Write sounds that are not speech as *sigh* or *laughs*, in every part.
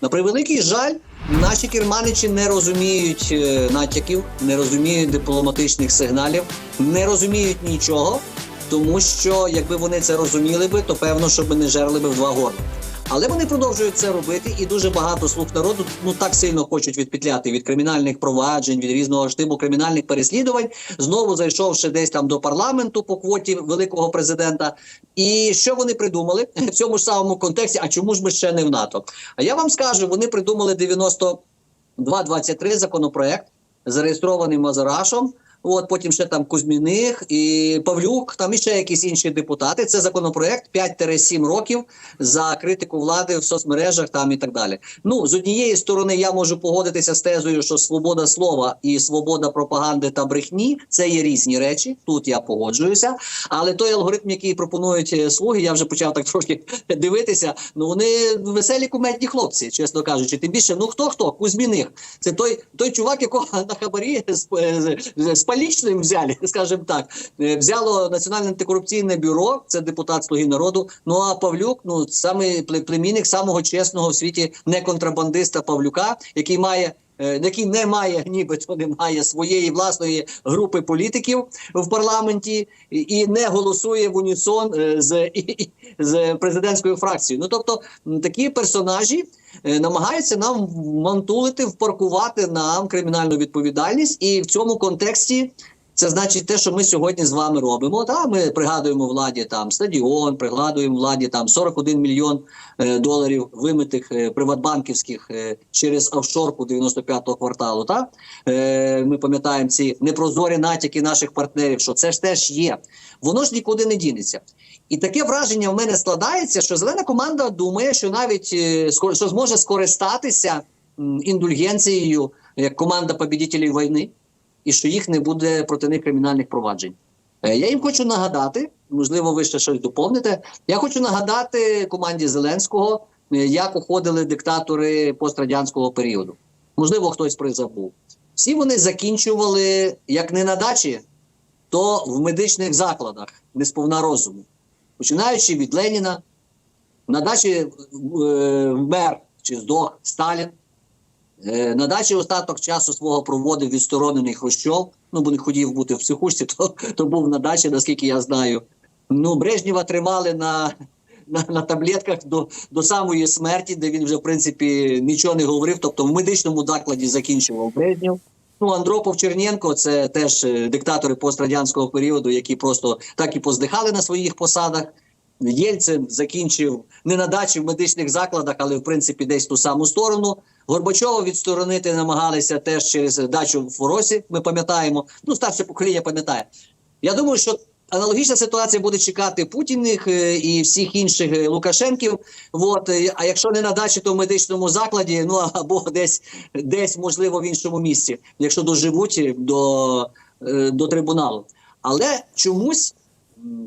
На превеликий жаль, наші керманичі не розуміють е, натяків, не розуміють дипломатичних сигналів, не розуміють нічого, тому що якби вони це розуміли би, то певно, що би не жерли би в два горла. Але вони продовжують це робити, і дуже багато слуг народу ну так сильно хочуть відпетляти від кримінальних проваджень, від різного штибу кримінальних переслідувань, знову зайшовши десь там до парламенту по квоті великого президента. І що вони придумали *laughs* в цьому ж самому контексті? А чому ж ми ще не в НАТО? А я вам скажу, вони придумали 92-23 законопроект, зареєстрований Мазарашом. От потім ще там Кузьміних і Павлюк, там іще якісь інші депутати. Це законопроект 5-7 років за критику влади в соцмережах там і так далі. Ну з однієї сторони, я можу погодитися з тезою, що свобода слова і свобода пропаганди та брехні це є різні речі. Тут я погоджуюся. Але той алгоритм, який пропонують е, слуги, я вже почав так трошки *laughs* дивитися. Ну вони веселі куметні хлопці, чесно кажучи. Тим більше, ну хто хто Кузьміних, це той той чувак, якого *laughs* на хабарі з полічним взяли, *laughs* скажімо так, Е, взяло національне антикорупційне бюро, це депутат Слуги народу. Ну а Павлюк, ну саме пле- племінник самого чесного в світі неконтрабандиста Павлюка, який має. Е, Який не має, нібито не має своєї власної групи політиків в парламенті і, не голосує в унісон е, з, *laughs* з президентською фракцією. Ну тобто такі персонажі е, намагаються нам мантулити, впаркувати нам кримінальну відповідальність, і в цьому контексті це значить те, що ми сьогодні з вами робимо. Та ми пригадуємо владі там стадіон, пригадуємо владі там 41 мільйон е, доларів вимитих е, приватбанківських е, через офшорку 95-го кварталу. Та ми пам'ятаємо ці непрозорі натяки наших партнерів, що це ж теж є. Воно ж нікуди не дінеться. І таке враження в мене складається, що зелена команда думає, що навіть е, що зможе скористатися індульгенцією як команда побідітелів війни, і що їх не буде проти них кримінальних проваджень. Е, Я їм хочу нагадати, можливо, ви ще щось доповните. Я хочу нагадати команді Зеленського, е, як уходили диктатори пострадянського періоду. Можливо, хтось призабув. Всі вони закінчували як не на дачі, то в медичних закладах не сповна розуму. Починаючи від Леніна, на дачі е, вмер чи здох Сталін. Е, На дачі остаток часу свого проводив відсторонений Хрущов. Ну, бо не хотів бути в психушці, *laughs* то, то був на дачі, наскільки я знаю. Ну, Брежнєва тримали на, на, на таблетках до, до самої смерті, де він вже, в принципі, нічого не говорив. Тобто в медичному закладі закінчував Брежнєв. Ну, Андропов Черненко це теж е, диктатори пострадянського періоду, які просто так і поздихали на своїх посадах. Єльцин закінчив не на дачі в медичних закладах, але в принципі десь ту саму сторону. Горбачова відсторонити намагалися теж через дачу в Форосі. Ми пам'ятаємо. Ну, старше покоління пам'ятає. Я думаю, що аналогічна ситуація буде чекати Путіних е, і всіх інших е, Лукашенків. От, е, а якщо не на дачі, то в медичному закладі, ну або десь, десь можливо в іншому місці, якщо доживуть до, до трибуналу. Але чомусь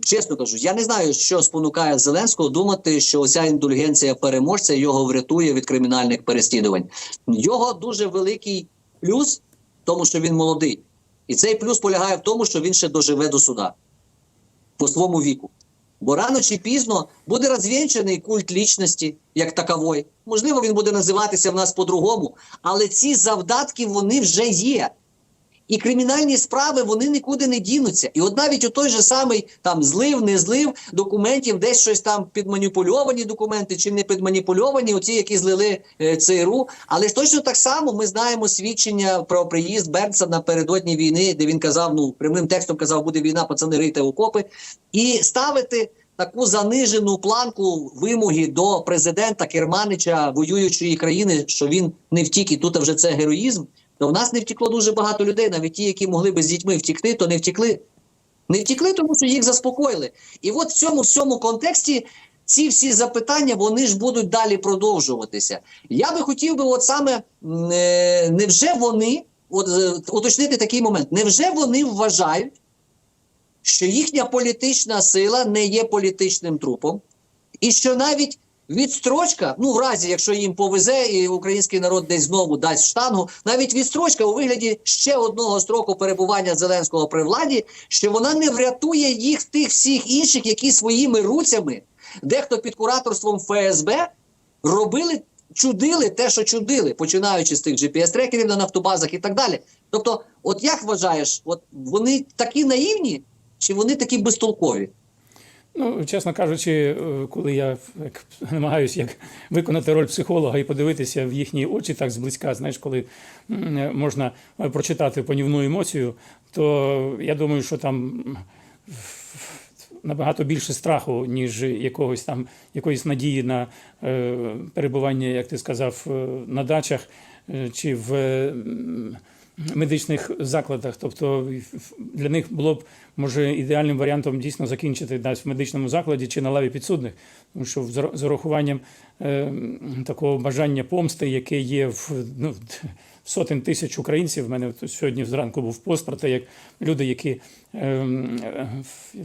Чесно кажу, я не знаю, що спонукає Зеленського думати, що ця індульгенція переможця його врятує від кримінальних переслідувань. Його дуже великий плюс тому, що він молодий, і цей плюс полягає в тому, що він ще доживе до суда по своєму віку. Бо рано чи пізно буде розвінчений культ лічності як такової. Можливо, він буде називатися в нас по-другому, але ці завдатки вони вже є. І кримінальні справи вони нікуди не дінуться. І от навіть у той же самий там злив, не злив документів, десь щось там підманіпульовані документи чи не підманіпульовані, оці, які злили е, ЦРУ. Але точно так само ми знаємо свідчення про приїзд Бернса напередодні війни, де він казав, ну прямим текстом казав, буде війна, пацани рийте окопи, і ставити. Таку занижену планку вимоги до президента Керманича воюючої країни, що він не втік, і тут вже це героїзм. То в нас не втекло дуже багато людей, навіть ті, які могли би з дітьми втікти, то не втекли. Не втекли, тому що їх заспокоїли. І от в цьому всьому контексті ці всі запитання вони ж будуть далі продовжуватися. Я би хотів би, от саме е, невже вони, от е, уточнити такий момент, невже вони вважають, що їхня політична сила не є політичним трупом, і що навіть відстрочка, ну в разі, якщо їм повезе, і український народ десь знову дасть штангу, навіть відстрочка у вигляді ще одного строку перебування Зеленського при владі, що вона не врятує їх тих всіх інших, які своїми руцями, дехто під кураторством ФСБ робили чудили те, що чудили, починаючи з тих GPS-трекерів на нафтобазах і так далі. Тобто, от як вважаєш, от вони такі наївні, чи вони такі безтолкові? Ну, чесно кажучи, е, коли я як, намагаюся як виконати роль психолога і подивитися в їхні очі так зблизька, знаєш, коли е, можна е, прочитати понівну емоцію, то я думаю, що там набагато більше страху, ніж якогось там якоїсь надії на перебування, як ти сказав, на дачах чи в. Медичних закладах. Тобто для них було б може ідеальним варіантом дійсно закінчити десь в медичному закладі чи на лаві підсудних, тому що з урахуванням е, такого бажання помсти, яке є в ну, сотень тисяч українців. В мене сьогодні зранку був пост про те, як люди, які е, е,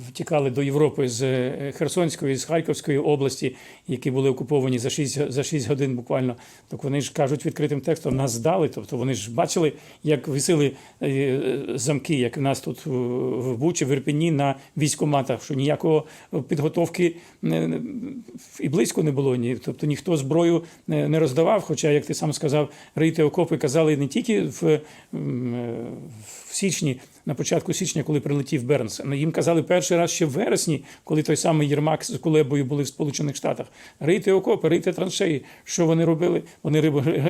втікали до Європи з е, Херсонської, з Харківської області, які були окуповані за 6, за 6 годин буквально, так вони ж кажуть відкритим текстом, нас здали. Тобто вони ж бачили, як висили е, замки, як в нас тут в- Бучі, в Ірпені на військоматах, що ніякого підготовки і близько не було. Ні. Тобто ніхто зброю не роздавав. Хоча, як ти сам сказав, рийти окопи казали не тільки в, в січні, на початку січня, коли прилетів Бернс. Їм казали перший раз ще в вересні, коли той самий Єрмак з Кулебою були в Сполучених Штатах. Рийте окопи, рийте траншеї. Що вони робили? Вони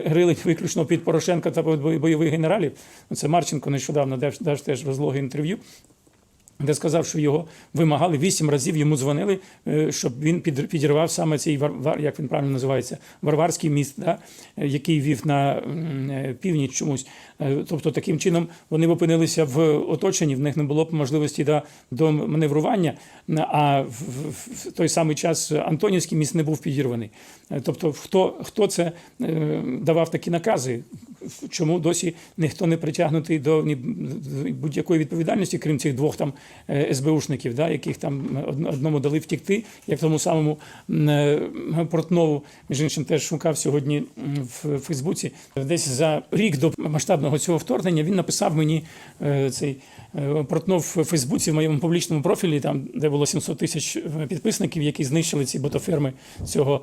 рили виключно під Порошенка та бой- бойових генералів. Це Марченко нещодавно дав, дав теж розлоги інтерв'ю де сказав, що його вимагали вісім разів йому дзвонили, е, щоб він підірвав саме цей вар, вар- як він правильно називається, варварський міст, да, е, який вів на е, північ чомусь. Тобто таким чином вони опинилися в оточенні, в них не було б можливості до, до маневрування. А в той самий час Антонівський міст не був підірваний. Е, Тобто, хто, хто це е, давав такі накази? Чому досі ніхто не притягнутий до ні- будь-якої відповідальності, крім цих двох там е, СБУшників, да, яких там одному дали втікти, як тому самому Портнову, між іншим, теж шукав сьогодні в Фейсбуці. Десь за рік до масштабного цього вторгнення він написав мені цей Портнов в Фейсбуці в моєму публічному профілі, там де було 700 тисяч підписників, які знищили ці ботоферми цього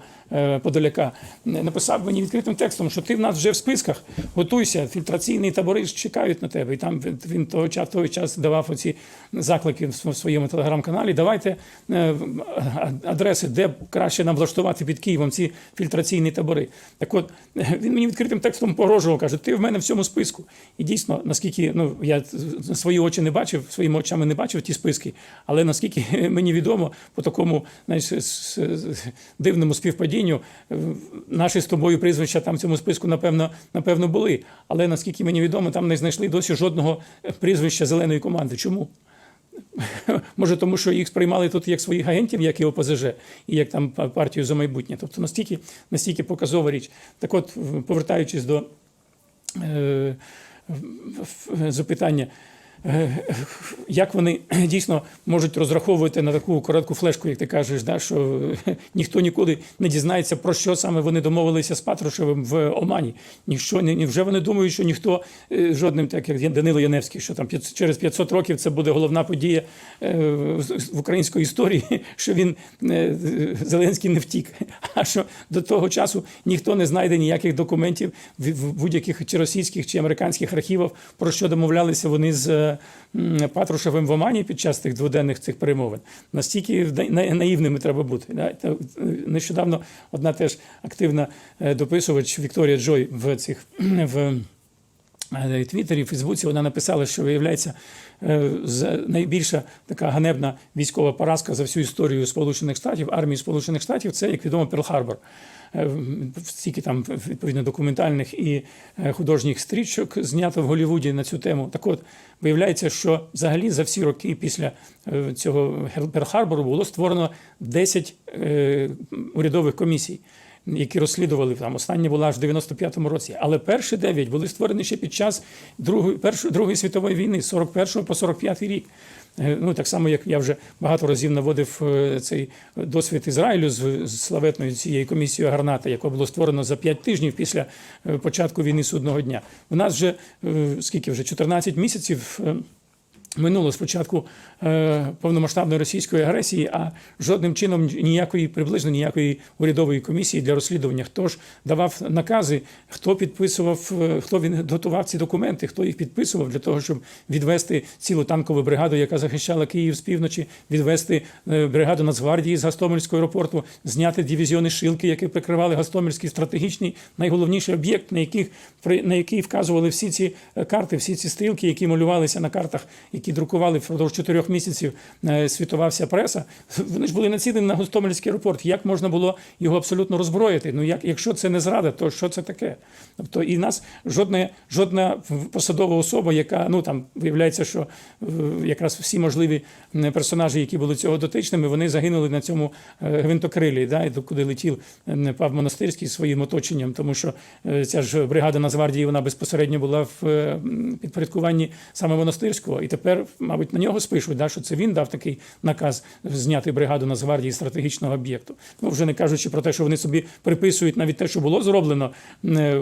Подоляка. Написав мені відкритим текстом, що ти в нас вже в списках, готуйся, фільтраційні табори чекають на тебе. І там він- того час, той час давав оці заклики в своєму телеграм-каналі. Давайте е, адреси, де краще нам влаштувати під Києвом ці фільтраційні табори. Так от *laughs* він мені відкритим текстом погрожував, каже: ти в мене в цьому списку. І дійсно, наскільки ну я свої очі не бачив, своїми очами не бачив ті списки, але наскільки *laughs* мені відомо, по такому знаєш, дивному співпадінню, наші з тобою прізвища там в цьому списку, напевно, напевно, були. Але наскільки мені відомо, там не знайшли досі жодного е, прізвища зеленої команди. Чому? *laughs* Може, тому що їх сприймали тут як своїх агентів, як і ОПЗЖ, і як там партію за майбутнє. Тобто настільки, настільки показова річ. Так от, повертаючись до е, запитання. Е, Як вони *clears throat* дійсно можуть розраховувати на таку коротку флешку, як ти кажеш, да, що *laughs* ніхто ніколи не дізнається, про що саме вони домовилися з Патрушевим в Омані. Ніщо, ні, ні- вже вони думають, що ніхто е, жодним, так як Данило Яневський, що там через 500 років це буде головна подія е, в українській історії, *laughs* що він е, Зеленський не втік. *laughs* А що до того часу ніхто не знайде ніяких документів в будь-яких чи російських чи американських архівах, про що домовлялися вони з е, Патрушевим в Омані під час тих дводенних цих перемовин. Настільки на- на- наївними треба бути. Е, Нещодавно одна теж активна е, дописувач Вікторія Джой в цих *clears throat* в. Е, Твіттері, Фейсбуці вона написала, що виявляється е, найбільша така ганебна військова поразка за всю історію Сполучених Штатів, армії Сполучених Штатів, це як відомо Перл-Харбор. Е, Стільки там відповідно документальних і художніх стрічок знято в Голлівуді на цю тему. Так от виявляється, що взагалі за всі роки після цього Перл-Харбору було створено 10 е, урядових комісій які розслідували там. Остання була аж в 95-му році. Але перші дев'ять були створені ще під час Другої, першої, Другої світової війни, з 41 по 45 рік. Е, Ну, так само, як я вже багато разів наводив е, цей досвід Ізраїлю з, славетною цією комісією Гарната, яка було створено за 5 тижнів після е, початку війни судного дня. У нас вже скільки вже 14 місяців. Минуло спочатку е, повномасштабної російської агресії, а жодним чином ніякої приблизно ніякої урядової комісії для розслідування. Хто ж давав накази, хто підписував, е, хто він готував ці документи, хто їх підписував для того, щоб відвести цілу танкову бригаду, яка захищала Київ з півночі, відвести е, бригаду Нацгвардії з Гастомельського аеропорту, зняти дивізіони Шилки, які прикривали Гастомельський стратегічний найголовніший об'єкт, на яких при на який вказували всі ці е, карти, всі ці стрілки, які малювалися на картах, які друкували впродовж чотирьох місяців е, світова преса. Вони ж були націлені на Гостомельський аеропорт. Як можна було його абсолютно роззброїти? Ну як якщо це не зрада, то що це таке? Тобто і нас жодна жодна посадова особа, яка ну там виявляється, що е, якраз всі можливі персонажі, які були цього дотичними, вони загинули на цьому е, гвинтокрилі, да, куди летів Пав Монастирський своїм оточенням, тому що ця ж бригада Нацгвардії вона безпосередньо була в підпорядкуванні саме монастирського, і тепер, мабуть, на нього спишуть, да, що це він дав такий наказ зняти бригаду Нацгвардії з стратегічного об'єкту. Ну вже не кажучи про те, що вони собі приписують навіть те, що було зроблено. е,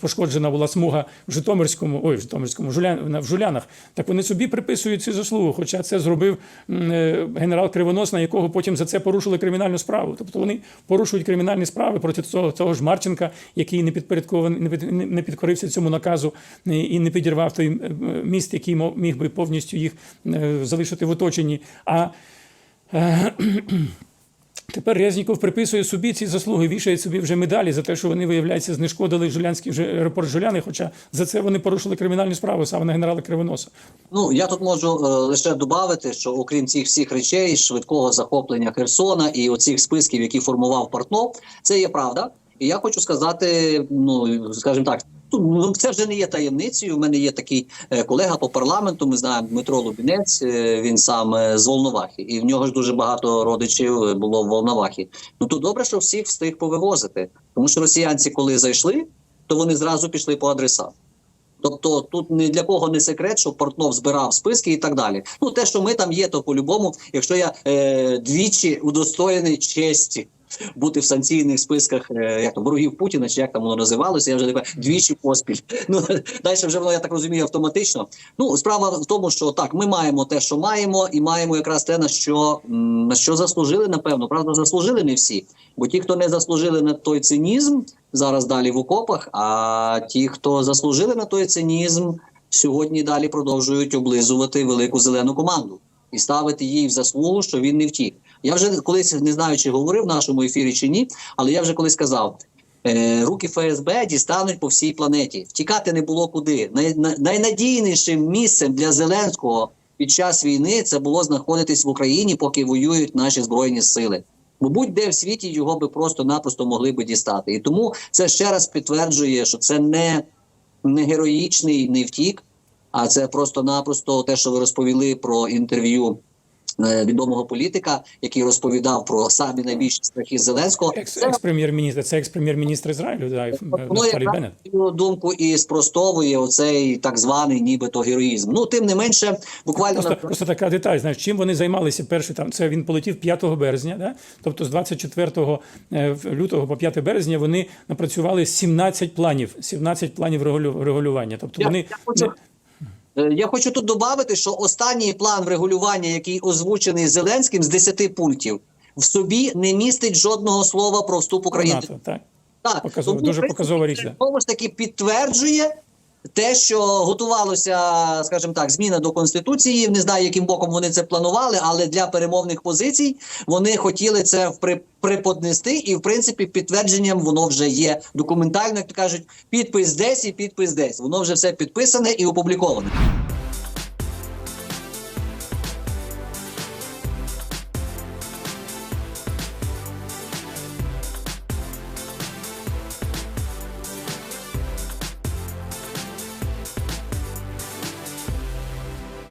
Пошкоджена була смуга в Житомирському, ой, в Житомирському, в, в Жулянах. Так вони собі приписують цю заслугу, хоча це зробив е, генерал Кривонос, на якого потім за це порушили кримінальну справу. Тобто вони порушують кримінальні справи проти цього, того ж Марченка, який не підпорядкований, не під- не- не підкорився цьому наказу е, і не підірвав той міст, який міг би повністю їх е, залишити в оточенні. А е, *clears throat* Тепер Резніков приписує собі ці заслуги, вішає собі вже медалі за те, що вони, виявляється, знешкодили Жулянський вже аеропорт Жуляни, хоча за це вони порушили кримінальну справу саме на генерала Кривоноса. Ну я тут можу е, лише додати, що окрім цих всіх речей, швидкого захоплення Херсона і оцих списків, які формував Портнов, це є правда. І я хочу сказати, ну скажімо так. Тут, Ну, це вже не є таємницею. У мене є такий е, колега по парламенту. Ми знаємо Дмитро Лубінець. е, Він сам е, з Волновахи, і в нього ж дуже багато родичів було в Волновахі. Ну то добре, що всіх встиг повивозити, тому що росіянці, коли зайшли, то вони зразу пішли по адресах. Тобто тут ні для кого не секрет, що Портнов збирав списки і так далі. Ну те, що ми там є, то по-любому, якщо я е, двічі удостоєний честі бути в санкційних списках е, як то ворогів Путіна, чи як там воно називалося, я вже таке двічі поспіль. *laughs* Ну далі вже воно я так розумію автоматично. Ну справа в тому, що так, ми маємо те, що маємо, і маємо якраз те, на що на що заслужили, напевно. Правда, заслужили не всі. Бо ті, хто не заслужили на той цинізм, зараз далі в окопах. А ті, хто заслужили на той цинізм, сьогодні далі продовжують облизувати велику зелену команду і ставити їй в заслугу, що він не втік. Я вже колись не знаю, чи говорив в нашому ефірі чи ні, але я вже колись сказав. е, Руки ФСБ дістануть по всій планеті. Втікати не було куди. Най, най- найнадійнішим місцем для Зеленського під час війни це було знаходитись в Україні, поки воюють наші збройні сили. Бо будь-де в світі його би просто-напросто могли би дістати. І тому це ще раз підтверджує, що це не, не героїчний не втік, а це просто-напросто те, що ви розповіли про інтерв'ю відомого політика, який розповідав про самі найбільші страхи Зеленського. Екс-прем'єр-міністр, це екс-прем'єр-міністр Ізраїлю, да, воно Беннет. думку і спростовує оцей так званий нібито героїзм. Ну тим не менше, буквально Просто, просто така деталь. Знаєш, чим вони займалися перший там. Це він полетів 5 березня, да? тобто з 24 е, лютого по 5 березня вони напрацювали 17 планів, 17 планів регулю- регулювання. Тобто Я- вони я хочу- Е, Я хочу тут додати, що останній план врегулювання, який озвучений Зеленським з 10 пунктів, в собі не містить жодного слова про вступ України. НАТО, так. Так, Показово, тому, дуже показова річ. Знову ж таки підтверджує те, що готувалося, скажімо так, зміна до конституції. Не знаю, яким боком вони це планували, але для перемовних позицій вони хотіли це впри- приподнести, і в принципі підтвердженням воно вже є документально, як то кажуть, підпис десь і підпис десь. Воно вже все підписане і опубліковане.